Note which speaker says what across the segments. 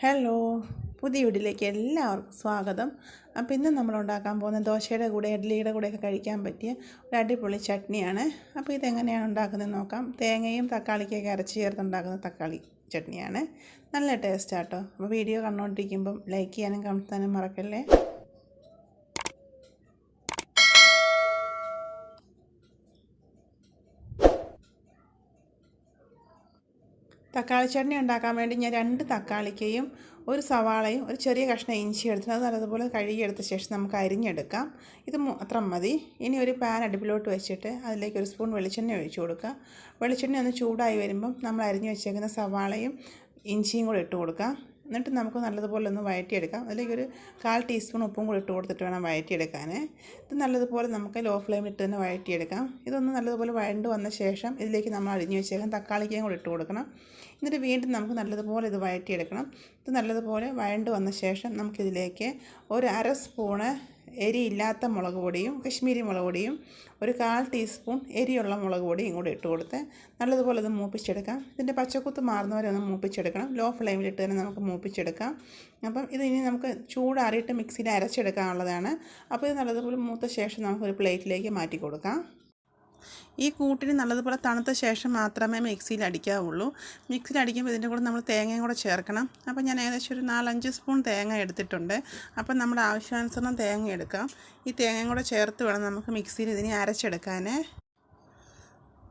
Speaker 1: Hello പുതിയ വീട്ടിലേക്ക് എല്ലാവർക്കും സ്വാഗതം. അപ്പോൾ ഇന്ന് നമ്മൾ ഉണ്ടാക്കാൻ പോകുന്ന ദോശയുടെ കൂടെ ഇഡ്ഡലിയുടെ കൂടെയൊക്കെ കഴിക്കാൻ പറ്റിയ ഒരു അടിപൊളി ചട്നിയാണ്. അപ്പോൾ ഇതെങ്ങനെയാണ് ഉണ്ടാക്കുന്നത് നോക്കാം. തേങ്ങയും തക്കാളിക്കൊക്കെ അരച്ച് ചേർത്ത് ഉണ്ടാക്കുന്ന തക്കാളി ചട്നിയാണ്. നല്ല ടേസ്റ്റാട്ടോ അപ്പോൾ വീഡിയോ കണ്ടുകൊണ്ടിരിക്കുമ്പം ലൈക്ക് ചെയ്യാനും കമന്റ് ചെയ്യാനും മറക്കല്ലേ? തക്കാളി ചട്നി ഉണ്ടാക്കാൻ വേണ്ടി ഞാൻ രണ്ട് തക്കാളിക്കയും ഒരു സവാളയും ഒരു ചെറിയ കഷ്ണം ഇഞ്ചി എടുത്തിട്ട് അത് നല്ലതുപോലെ കഴുകിയെടുത്ത ശേഷം നമുക്ക് അരിഞ്ഞെടുക്കാം. ഇത് അത്ര മതി. ഇനി ഒരു പാൻ അടുപ്പിലോട്ട് വെച്ചിട്ട് അതിലേക്ക് ഒരു സ്പൂൺ വെളിച്ചെണ്ണ ഒഴിച്ചു കൊടുക്കുക. വെളിച്ചെണ്ണ ഒന്ന് ചൂടായി വരുമ്പം നമ്മൾ അരിഞ്ഞു വെച്ചേക്കുന്ന സവാളയും ഇഞ്ചിയും കൂടെ ഇട്ട് കൊടുക്കാം എന്നിട്ട് നമുക്ക് നല്ലതുപോലെ ഒന്ന് വഴറ്റിയെടുക്കാം അതിലേക്ക് ഒരു കാൽ ടീസ്പൂൺ ഉപ്പും കൂടി ഇട്ട് കൊടുത്തിട്ട് വേണം വഴറ്റിയെടുക്കാൻ ഇത് നല്ലതുപോലെ നമുക്ക് ലോ ഫ്ലെയിമിൽ ഇട്ട് തന്നെ വഴറ്റിയെടുക്കാം ഇതൊന്ന് നല്ലതുപോലെ വഴണ്ട് വന്ന ശേഷം ഇതിലേക്ക് നമ്മൾ അരിഞ്ഞു വെച്ചേക്കാം. തക്കാളിക്കയും കൂടി ഇട്ട് കൊടുക്കണം. എന്നിട്ട് വീണ്ടും നമുക്ക് നല്ലതുപോലെ ഇത് വഴറ്റിയെടുക്കണം ഇത് നല്ലതുപോലെ വഴണ്ട് വന്ന ശേഷം നമുക്കിതിലേക്ക് ഒരു അര സ്പൂണ് എരിയില്ലാത്ത മുളക് പൊടിയും കശ്മീരി മുളക് പൊടിയും ഒരു കാൽ ടീസ്പൂൺ എരിയുള്ള മുളക് പൊടിയും കൂടി ഇട്ട് കൊടുത്ത് നല്ലതുപോലെ ഒന്ന് മൂപ്പിച്ചെടുക്കാം. ഇതിന്റെ പച്ചക്കുത്ത് മാറുന്നവരെ ഒന്ന് മൂപ്പിച്ചെടുക്കണം. ലോ ഫ്ലെയിമിലിട്ട് തന്നെ നമുക്ക് മൂപ്പിച്ചെടുക്കാം. അപ്പം ഇത് ഇനി നമുക്ക് ചൂടാറിയിട്ട് മിക്സിയിൽ അരച്ചെടുക്കാനുള്ളതാണ്. അപ്പോൾ ഇത് നല്ലതുപോലെ മൂത്ത ശേഷം നമുക്കൊരു പ്ലേറ്റിലേക്ക് മാറ്റി കൊടുക്കാം. ഈ കൂട്ടിന് നല്ലതുപോലെ തണുത്ത ശേഷം മാത്രമേ മിക്സിയിൽ അടിക്കാവുള്ളൂ. മിക്സിയിൽ അടിക്കുമ്പോൾ ഇതിന്റെ കൂടെ നമ്മൾ തേങ്ങയും കൂടെ ചേർക്കണം. അപ്പോൾ ഞാൻ ഏകദേശം ഒരു നാലഞ്ച് സ്പൂൺ തേങ്ങ എടുത്തിട്ടുണ്ട്. അപ്പം നമ്മുടെ ആവശ്യാനുസരണം തേങ്ങ എടുക്കാം. ഈ തേങ്ങയും കൂടെ ചേർത്ത് വേണം നമുക്ക് മിക്സിയിൽ ഇതിനെ അരച്ചെടുക്കാൻ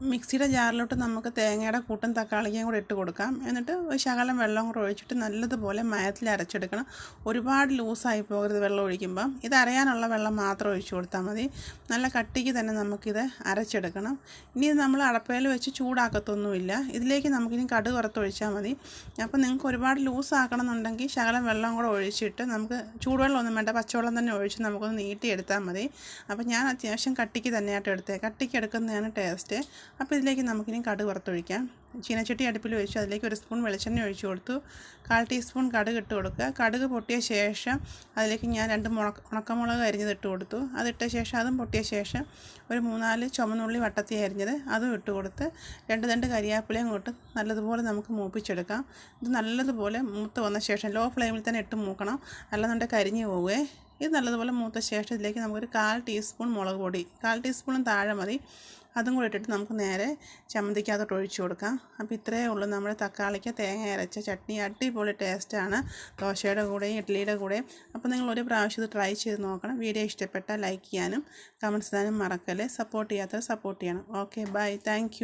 Speaker 1: മിക്സിയുടെ ജാറിലോട്ട് നമുക്ക് തേങ്ങയുടെ കൂട്ടും തക്കാളിക്കും കൂടെ ഇട്ട് കൊടുക്കാം. എന്നിട്ട് ഒരു ശകലം വെള്ളം കൂടെ ഒഴിച്ചിട്ട് നല്ലതുപോലെ മയത്തിൽ അരച്ചെടുക്കണം. ഒരുപാട് ലൂസായി പോകരുത് വെള്ളം ഒഴിക്കുമ്പം. ഇത് അരയാനുള്ള വെള്ളം മാത്രം ഒഴിച്ചു കൊടുത്താൽ മതി. നല്ല കട്ടിക്ക് തന്നെ നമുക്കിത് അരച്ചെടുക്കണം. ഇനി നമ്മൾ അടപ്പയിൽ വെച്ച് ചൂടാക്കത്തൊന്നുമില്ല. ഇതിലേക്ക് നമുക്കിനി കടുക് വറുത്തൊഴിച്ചാൽ മതി. അപ്പോൾ നിങ്ങൾക്ക് ഒരുപാട് ലൂസ് ആക്കണമെന്നുണ്ടെങ്കിൽ ശകലം വെള്ളം കൂടെ ഒഴിച്ചിട്ട് നമുക്ക് ചൂടുവെള്ളം ഒന്നും വേണ്ട. പച്ചവെള്ളം തന്നെ ഒഴിച്ച് നമുക്കൊന്ന് നീട്ടിയെടുത്താൽ മതി. അപ്പോൾ ഞാൻ അത്യാവശ്യം കട്ടിക്ക് തന്നെയായിട്ട് എടുത്തേ. കട്ടിക്ക് എടുക്കുന്നതാണ് ടേസ്റ്റ്. അപ്പോൾ ഇതിലേക്ക് നമുക്കിനി കടുക് വറുത്തൊഴിക്കാം. ചീനച്ചട്ടി അടുപ്പിൽ വെച്ച് അതിലേക്ക് ഒരു സ്പൂൺ വെളിച്ചെണ്ണ ഒഴിച്ചു കൊടുത്തു. കാൽ ടീസ്പൂൺ കടുക് ഇട്ട് കൊടുക്കുക. കടുക് പൊട്ടിയ ശേഷം അതിലേക്ക് ഞാൻ രണ്ട് മുളക് ഉണക്കമുളക് അരിഞ്ഞത് ഇട്ട് കൊടുത്തു. അതിട്ട ശേഷം അതും പൊട്ടിയ ശേഷം ഒരു മൂന്നാൽ ചുമന്നുള്ളി വട്ടത്തി അരിഞ്ഞത് അതും ഇട്ട് കൊടുത്ത് രണ്ട് രണ്ട് കരിയാപ്പിലയും കൊണ്ട് നല്ലതുപോലെ നമുക്ക് മൂപ്പിച്ചെടുക്കാം. ഇത് നല്ലതുപോലെ മൂത്ത് വന്ന ശേഷം ലോ ഫ്ലെയിമിൽ തന്നെ ഇട്ട് മൂക്കണം. അല്ലെന്നുണ്ടെങ്കിൽ കരിഞ്ഞു പോവുകയെ ഇത് നല്ലതുപോലെ മൂത്ത ശേഷം ഇതിലേക്ക് നമുക്കൊരു കാൽ ടീസ്പൂൺ മുളക് പൊടി കാൽ ടീസ്പൂണും താഴെ മതി. അതും കൂടി ഇട്ടിട്ട് നമുക്ക് നേരെ ചമ്മന്തിക്കകത്തോട്ട് ഒഴിച്ചു കൊടുക്കാം. അപ്പോൾ ഇത്രയേ ഉള്ളൂ നമ്മുടെ തക്കാളിക്ക് തേങ്ങ അരച്ച ചട്നി. അടിപൊളി ടേസ്റ്റാണ് ദോശയുടെ കൂടെയും ഇഡ്ഡലിയുടെ കൂടെയും. അപ്പോൾ നിങ്ങൾ ഒരു പ്രാവശ്യം ഇത് ട്രൈ ചെയ്ത് നോക്കണം. വീഡിയോ ഇഷ്ടപ്പെട്ടാൽ ലൈക്ക് ചെയ്യാനും കമന്റ്സ് ചെയ്യാനും മറക്കല്ലേ. സപ്പോർട്ട് ചെയ്യാത്തവർ സപ്പോർട്ട് ചെയ്യണം. Okay bye thank